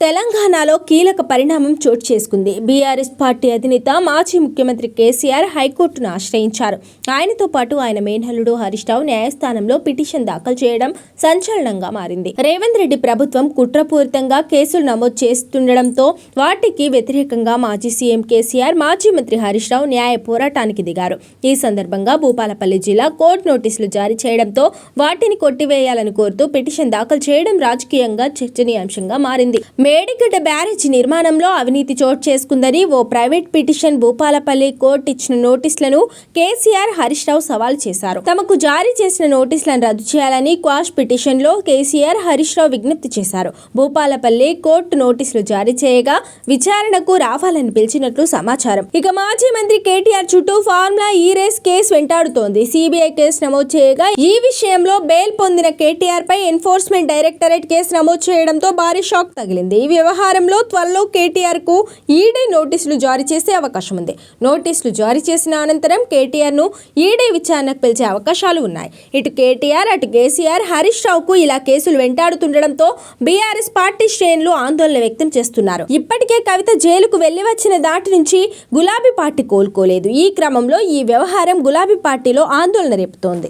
తెలంగాణలో కీలక పరిణామం చోటు చేసుకుంది. బీఆర్ఎస్ పార్టీ అధినేత మాజీ ముఖ్యమంత్రి కేసీఆర్ హైకోర్టును ఆశ్రయించారు. ఆయనతో పాటు ఆయన మేనల్లుడు హరీష్ రావు న్యాయస్థానంలో పిటిషన్ దాఖలు చేయడం సంచలనంగా మారింది. రేవంత్ రెడ్డి ప్రభుత్వం కుట్రపూరితంగా కేసులు నమోదు చేస్తుండటంతో వాటికి వ్యతిరేకంగా మాజీ సీఎం కేసీఆర్ మాజీ మంత్రి హరీష్ రావు న్యాయ పోరాటానికి దిగారు. ఈ సందర్భంగా భూపాలపల్లి జిల్లా కోర్టు నోటీసులు జారీ చేయడంతో వాటిని కొట్టివేయాలని కోరుతూ పిటిషన్ దాఖలు చేయడం రాజకీయంగా చర్చనీయాంశంగా మారింది. మేడిగడ్డ బ్యారేజ్ నిర్మాణంలో అవినీతి చోటు చేసుకుందని ఓ ప్రైవేట్ పిటిషన్ భూపాలపల్లి కోర్టు ఇచ్చిన నోటీసులను కేసీఆర్ హరీష్ రావు సవాల్ చేశారు. తమకు జారీ చేసిన నోటీసులను రద్దు చేయాలని క్వాష్ పిటిషన్లో కేసీఆర్ హరీష్ రావు విజ్ఞప్తి చేశారు. భూపాలపల్లి కోర్టు నోటీసులు జారీ చేయగా విచారణకు రావాలని పిలిచినట్లు సమాచారం. ఇక మాజీ మంత్రి కేటీఆర్ చుట్టూ ఫార్ములా ఈ రేస్ కేసు వెంటాడుతోంది. సిబిఐ కేసు నమోదు చేయగా ఈ విషయంలో బెయిల్ పొందిన కేటీఆర్ పై ఎన్ఫోర్స్మెంట్ డైరెక్టరేట్ కేసు నమోదు చేయడంతో భారీ షాక్ తగిలింది. ఈ వ్యవహారంలో త్వరలో కేటీఆర్కు ఈడీ నోటీసులు జారీ చేసే అవకాశం ఉంది. నోటీసులు జారీ చేసిన అనంతరం కేటీఆర్ను ఈడీ విచారణకు పిలిచే అవకాశాలు ఉన్నాయి. ఇటు కేటీఆర్ అటు కేసీఆర్ హరీష్ రావుకు ఇలా కేసులు వెంటాడుతుండడంతో బీఆర్ఎస్ పార్టీ శ్రేణులు ఆందోళన వ్యక్తం చేస్తున్నారు. ఇప్పటికే కవిత జైలుకు వెళ్ళి వచ్చిన దాటి నుంచి గులాబీ పార్టీ కోలుకోలేదు. ఈ క్రమంలో ఈ వ్యవహారం గులాబీ పార్టీలో ఆందోళన రేపుతోంది.